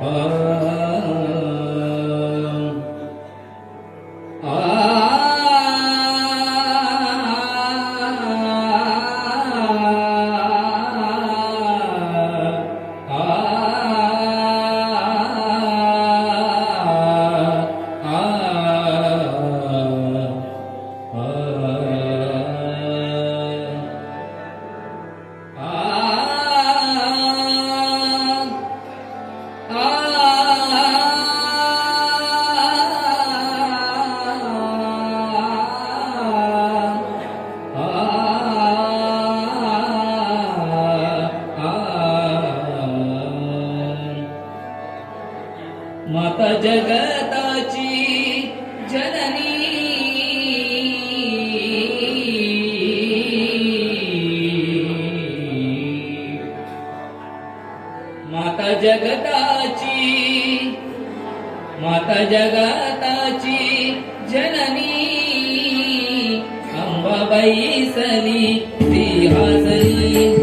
माता माता जगाताची जननी अंबाबाई सली सिंहासनी